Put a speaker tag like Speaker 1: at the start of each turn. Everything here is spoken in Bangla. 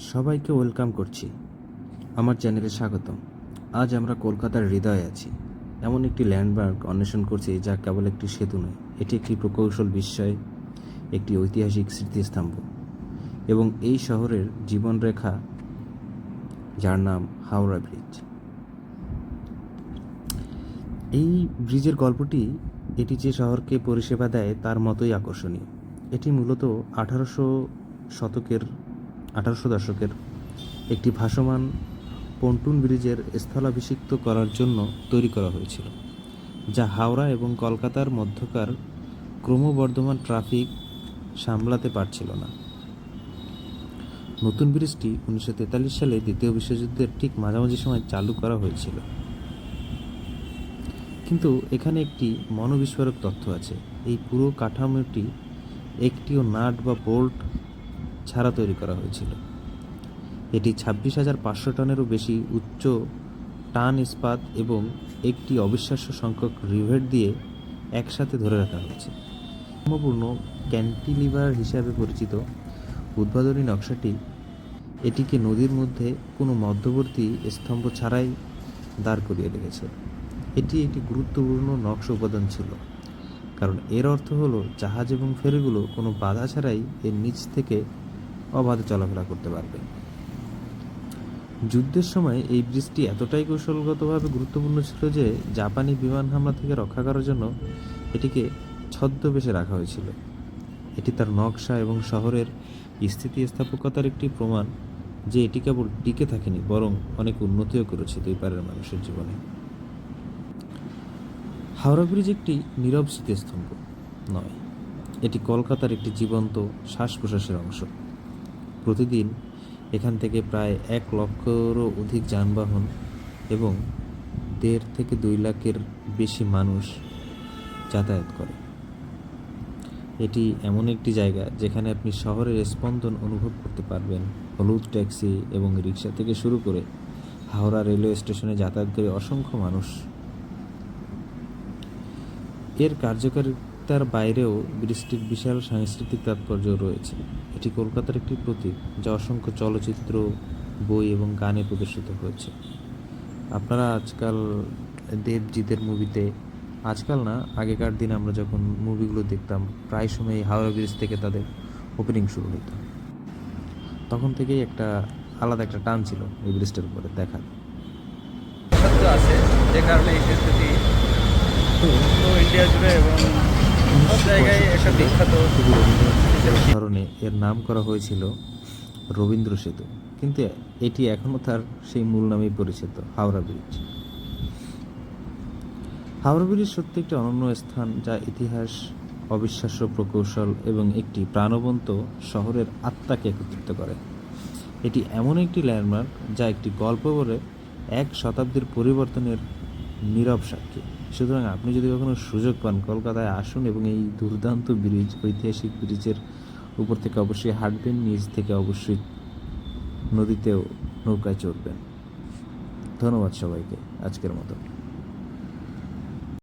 Speaker 1: সবাইকে ওয়েলকাম করছি। আমার চ্যানেলে স্বাগতম। আজ আমরা কলকাতার হৃদয়ে আছি। এমন একটি ল্যান্ডমার্ক অন্বেষণ করছি যা কেবল একটি সেতু নয়, এটি একটি প্রকৌশল বিস্ময়, একটি ঐতিহাসিক স্মৃতিস্তম্ভ। এবং এই শহরের জীবনরেখা, যার নাম হাওড়া ব্রিজ। এই ব্রিজের গল্পটি এটি যে শহরকে পরিষেবা দেয় তার মতোই আকর্ষণীয়। এটি মূলত আঠারোশো শতকের আঠারোশো দশকের একটি ভাসমান পন্টুন ব্রিজের স্থলাভিষিক্ত করার জন্য তৈরি করা হয়েছিল, যা হাওড়া এবং কলকাতার মধ্যকার ক্রমবর্ধমান ট্রাফিক সামলাতে পারছিল না। নতুন ব্রিজটি উনিশশো তেতাল্লিশ সালে দ্বিতীয় বিশ্বযুদ্ধের ঠিক মাঝামাঝি সময় চালু করা হয়েছিল। কিন্তু এখানে একটি মনোবিস্ফোরক তথ্য আছে। এই পুরো কাঠামোটি একটিও নাট বা বোল্ট ছাড়া তৈরি করা হয়েছিল। এটি ছাব্বিশ হাজার পাঁচশো টনেরও বেশি উচ্চ টান ইস্পাত এবং একটি অবিশ্বাস্য সংখ্যক রিভেট দিয়ে একসাথে ধরে রাখা হয়েছে। সম্পূর্ণ ক্যান্টিলিভার হিসাবে পরিচিত উদ্ভাবনী নকশাটি এটিকে নদীর মধ্যে কোনো মধ্যবর্তী স্তম্ভ ছাড়াই দাঁড় করিয়ে রেখেছে। এটি একটি গুরুত্বপূর্ণ নকশা উপাদান ছিল, কারণ এর অর্থ হলো জাহাজ এবং ফেরিগুলো কোনো বাধা ছাড়াই এর নিচ থেকে অবাধে চলাফেরা করতে পারবে। যুদ্ধের সময় এই ব্রিজটি এতটাই কৌশলগতভাবে গুরুত্বপূর্ণ ছিল যে জাপানি বিমান হামলা থেকে রক্ষা করার জন্য এটিকে ছদ্মবেশে রাখা হয়েছিল। এটি তার নকশা এবং শহরের স্থিতিস্থাপকতার একটি প্রমাণ যে এটি কেবল টিকে থাকেনি, বরং অনেক উন্নতিও করেছে দুই পারের মানুষের জীবনে। হাওড়া ব্রিজ একটি নীরব স্মৃতিস্তম্ভ নয়, এটি কলকাতার একটি জীবন্ত শ্বাস প্রশ্বাসের অংশ। প্রতিদিন এখান থেকে প্রায় এক লক্ষেরও অধিক যানবাহন এবং দেড় থেকে দুই লাখের বেশি মানুষ যাতায়াত করে। এটি এমন একটি জায়গা যেখানে আপনি শহরের স্পন্দন অনুভব করতে পারবেন। হলুদ ট্যাক্সি এবং রিক্সা থেকে শুরু করে হাওড়া রেলওয়ে স্টেশনে যাতায়াতকারী অসংখ্য মানুষ। এর কার্যকারিতার বাইরেও ব্রিজটির বিশাল সাংস্কৃতিক তাৎপর্য রয়েছে। এটি কলকাতার একটি প্রতীক যা অসংখ্য চলচ্চিত্র, বই এবং গানে প্রদর্শিত হয়েছে। আপনারা আজকাল দেবজিতের মুভিতে, আজকাল না, আগেকার দিন আমরা যখন মুভিগুলো দেখতাম, প্রায় সময় হাওড়া ব্রিজ থেকে তাদের ওপেনিং শুরু হতো তখন থেকেই একটা আলাদা একটা টান ছিল এই ব্রিজটার উপরে দেখার।
Speaker 2: আছে, যে কারণে এই সেতুটি ইন্ডিয়া জুড়ে এবং
Speaker 1: স্মরণে এর নাম করা হয়েছিল রবীন্দ্র সেতু। কিন্তু এটি এখনও তার সেই মূল নামেই পরিচিত হাওড়া ব্রিজ। হাওড়া ব্রিজ সত্যি একটি অনন্য স্থান যা ইতিহাস অবিশ্বাস্য প্রকৌশল এবং একটি প্রাণবন্ত শহরের আত্মাকে একত্রিত করে। এটি এমন একটি ল্যান্ডমার্ক যা একটি গল্প বলে এক শতাব্দীর পরিবর্তনের নীরব সাক্ষী। সুতরাং আপনি যদি কখনো সুযোগ পান, কলকাতায় আসুন এবং এই দুর্দান্ত ব্রিজ ঐতিহাসিক ব্রিজের উপর থেকে অবশ্যই হাঁটবেন, নিচ থেকে অবশ্যই নদীতেও নৌকায় চড়বেন। ধন্যবাদ সবাইকে আজকের মতো।